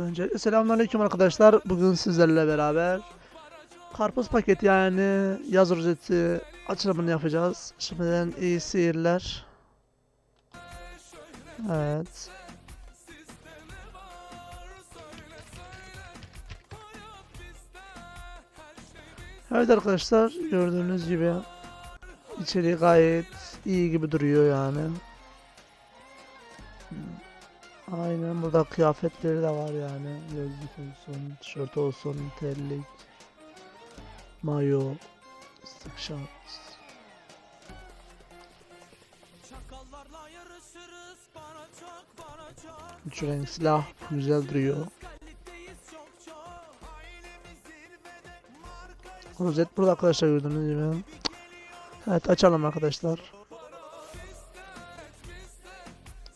Önce selamünaleyküm arkadaşlar. Bugün sizlerle beraber karpuz paketi yani yaz rozeti açılımını yapacağız. Şimdiden iyi seyirler. Evet. Evet arkadaşlar gördüğünüz gibi içeriği gayet iyi gibi duruyor yani. Aynen burada kıyafetleri de var yani. Gözlük olsun, tişört olsun, terlik, mayo, sık çok Üç renk silah güzel duruyor. Rozet burada arkadaşlar gördüğünüz gibi. Evet açalım arkadaşlar.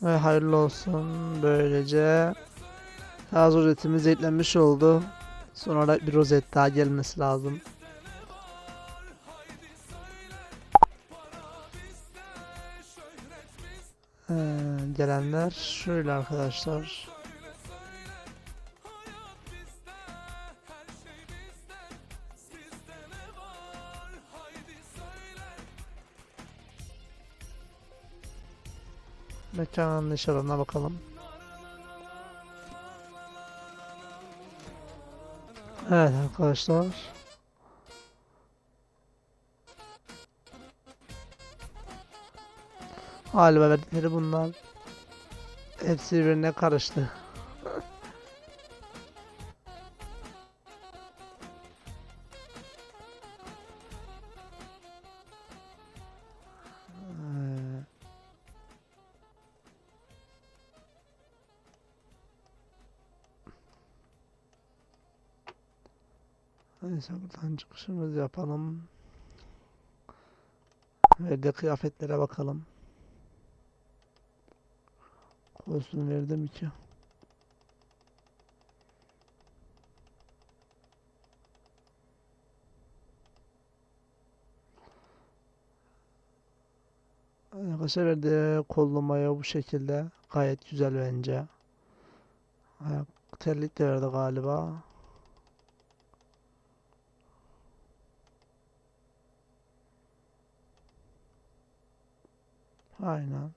Ve hayırlı olsun. Böylece yaz rozetimiz eklenmiş oldu. Sonra bir rozet daha gelmesi lazım. Ee, gelenler şöyle arkadaşlar. Mekanın nişanına bakalım. Evet arkadaşlar. Galiba verdikleri bunlar. Hepsi birbirine karıştı. Neyse buradan çıkışımızı yapalım. Ve de kıyafetlere bakalım. Kostüm verdim ki. Arkadaşlar verdi kollamaya bu şekilde. Gayet güzel bence. Terlik de verdi galiba. Aynen.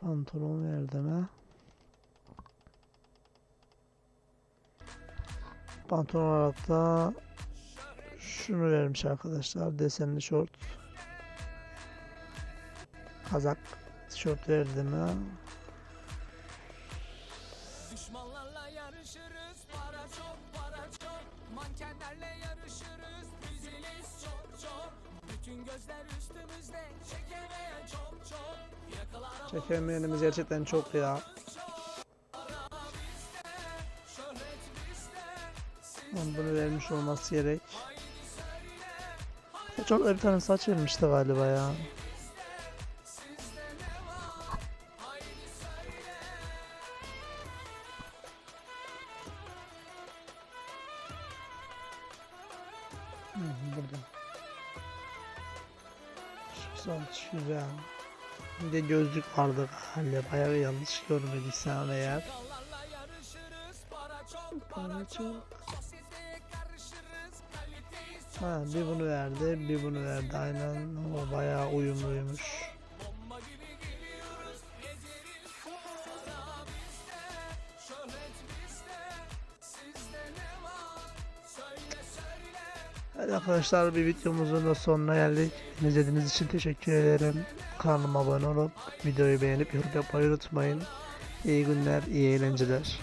Pantolon verdi mi? Pantolon olarak da şunu vermiş arkadaşlar. Desenli şort. Kazak tişört verdi mi? Düşmanlarla yarışırız para çok para çok Mankenlerle yarışırız Bütün gözler üstümüzde çekemeyen çok çok Yakalar Çekemeyenimiz gerçekten çok ya. Lan Bunu vermiş olması gerek. Saç orada bir tane saç vermişti galiba ya. Burada. Saç güzel. Bir de gözlük vardı galiba. Bayağı yanlış görmediysem eğer. Para çok Ha bir bunu verdi, bir bunu verdi aynen. O bayağı uyumluymuş. Evet arkadaşlar bir videomuzun da sonuna geldik. İzlediğiniz için teşekkür ederim. Kanalıma abone olup videoyu beğenip yorum yapmayı unutmayın. İyi günler, iyi eğlenceler.